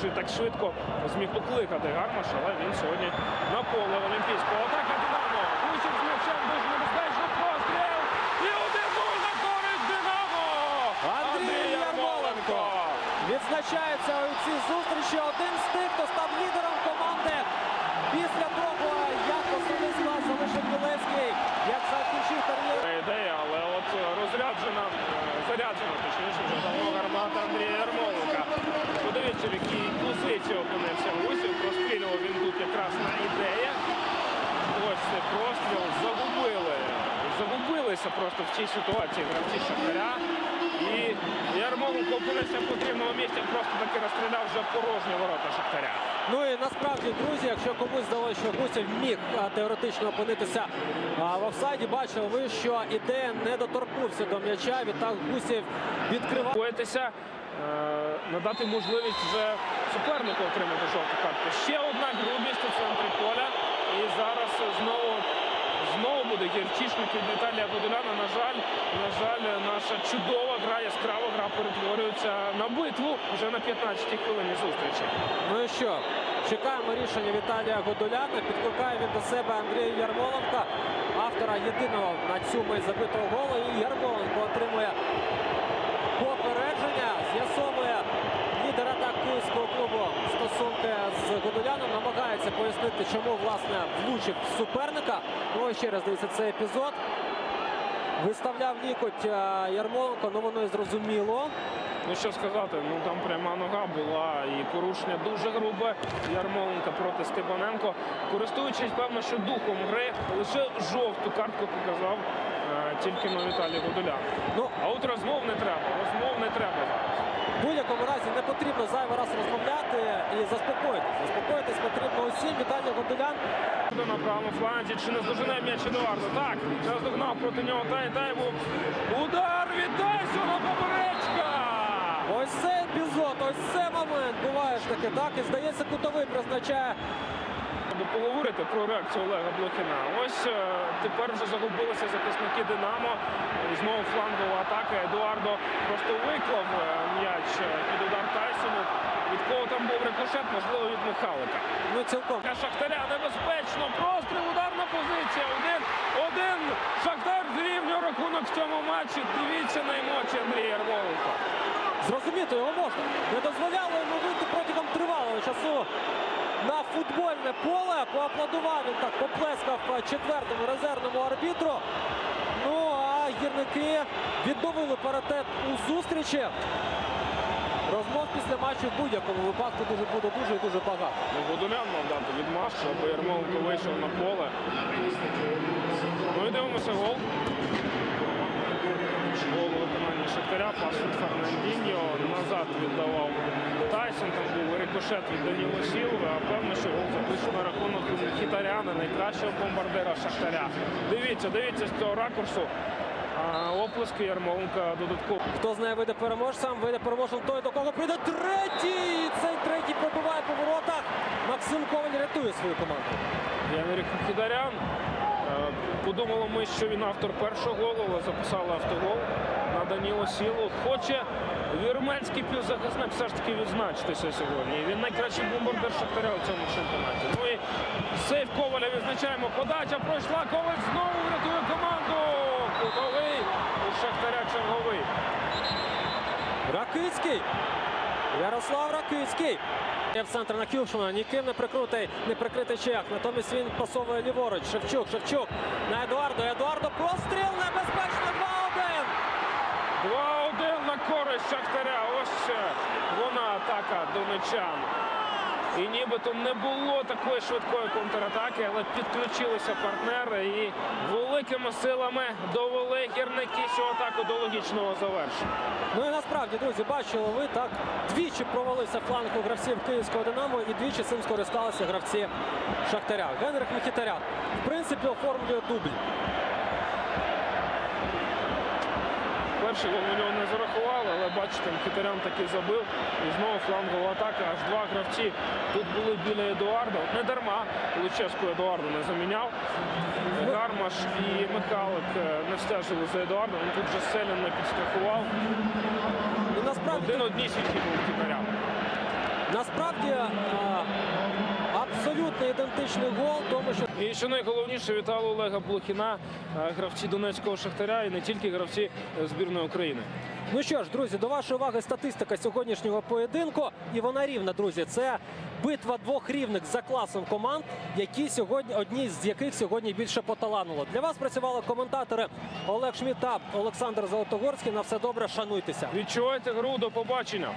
чи так швидко зміг покликати Гармаш, але він сьогодні на поле Олімпійського. Атака Динамо. Гусів з м'ячем дуже небезпечно. Постріл. І 1-0 на користь Динамо. Андрій Ярмоленко відзначається у цій зустрічі. Один з тих, хто став лідером команди позиції опинився Гусів. Прострілював він тут якраз на ідея. Ось цей простріл загубили. Загубилися просто в цій ситуації гравці Шахтаря. І Ярмоленко опинився в потрібному місці, просто таки розстріляв вже порожні ворота Шахтаря. Ну і насправді, друзі, якщо комусь здалося, що Гусів міг теоретично опинитися в офсайді, бачили ви, що ідея не доторкнувся до м'яча. Відтак Гусів відкривав. Е, надати можливість вже супернику отримати жовту картку. Ще одна грубість у центрі поля. І зараз знову знову буде гірчишник від Віталія Будуляна. На жаль, на жаль, наша чудова гра, яскрава гра перетворюється на битву вже на 15-й хвилині зустрічі. Ну і що? Чекаємо рішення Віталія Годоляна. Підкликає він до себе Андрія Ярмоленка, автора єдиного на цю мить забитого голу. І Ярмоленко отримує попередження. З'ясовує київського клубу стосунки з Годоляном. Намагається пояснити, чому власне влучив суперника. Ну ще раз дивіться цей епізод. Виставляв лікоть е, Ярмоленко, ну воно і зрозуміло. Ну що сказати, ну там пряма нога була і порушення дуже грубе Ярмоленка проти Степаненко. Користуючись, певно, що духом гри, лише жовту картку показав тільки на Віталій Годулян. Ну, А от розмов не треба, розмов не треба. В будь-якому разі не потрібно зайвий раз розмовляти і заспокоїтись. Заспокоїтись потрібно усім. Віталій Годолян. Буде на правому фланзі, чи не здожене м'яч Едуарда. Так, зараз проти нього Тай Тайву. Удар від Тайсона, поперечка! Ось цей епізод, ось цей момент. Буває ж таки, так? І здається, кутовий призначає. Аби поговорити про реакцію Олега Блохіна. Ось е, тепер вже загубилися захисники Динамо. Знову флангова атака. Едуардо просто виклав е, м'яч е, під удар Тайсону. Від кого там був рикошет, можливо, від Михайлика. Ну цілком. Для Шахтаря небезпечно. Простріл, ударна позиція. Один, один. Шахтар зрівнює рахунок в цьому матчі. Дивіться на емоції Андрія Ярмоленко. Зрозуміти його можна. Не дозволяло йому вийти протягом тривалого часу на футбольне поле. Поаплодував він так, поплескав четвертому резервному арбітру. Ну а гірники відновили паритет у зустрічі. Розмов після матчу в будь-якому випадку дуже буде дуже і дуже багато. Ну, Годулян мав дати відмашку, аби Ярмоленко вийшов на поле. Ну дивимося. Гол у Шахтаря, пас від Фернандіньо. Назад віддавав Тайсон, там був рикошет від Даніло Сілви, а певно, що гол запише на рахунок Хітаряна, найкращого бомбардира Шахтаря. Дивіться, дивіться з цього ракурсу. А, оплески Ярмоленка додатково. Хто з неї вийде переможцем, вийде переможцем той, до кого прийде третій. Цей третій пробиває по воротах. Максим Коваль рятує свою команду. Янрік Хідарян. Подумали ми, що він автор першого голу, але записали автогол на Даніло Сілу. Хоче вірменський півзахисник все ж таки відзначитися сьогодні. Він найкращий бомбардир Шахтаря у цьому чемпіонаті. Ну і сейф Коваля відзначаємо. Подача пройшла. Коваль знову врятує команду. Кутовий у Шахтаря черговий. Ракицький. Ярослав Ракицький. В центр на Кюшина. Ніким не прикрутий, не прикритий чех. Натомість він пасовує ліворуч. Шевчук, Шевчук на Едуардо. Едуардо простріл небезпечно 2-1. 2-1 на користь Шахтаря. Ось вона атака донечан. І нібито не було такої швидкої контратаки, але підключилися партнери і великими силами довели гірники цю атаку до логічного завершення. Ну і насправді, друзі, бачили ви так. Двічі провалився фланг у гравців Київського Динамо і двічі цим скористалися гравці Шахтаря. Генрих Микітарян. В принципі, оформлює дубль. Перший гол у нього не зарахували, але бачите, Мхітарян таки забив. І знову флангова атака. Аж два гравці тут були біля Едуарда. От Не дарма Луческу Едуарду не заміняв. Гармаш і Михайлик е, не стежили за Едуардом. Він тут же Селін не підстрахував. Насправді Один однісінький був Мхітарян. Насправді е, абсолютно ідентичний гол, тому що І що найголовніше, вітали Олега Блохіна, е, гравці Донецького Шахтаря і не тільки гравці е, збірної України. Ну що ж, друзі, до вашої уваги статистика сьогоднішнього поєдинку. І вона рівна, друзі. Це битва двох рівних за класом команд, які сьогодні одні з яких сьогодні більше поталануло. Для вас працювали коментатори Олег Шміт та Олександр Золотогорський. На все добре, шануйтеся. Відчувайте гру, до побачення.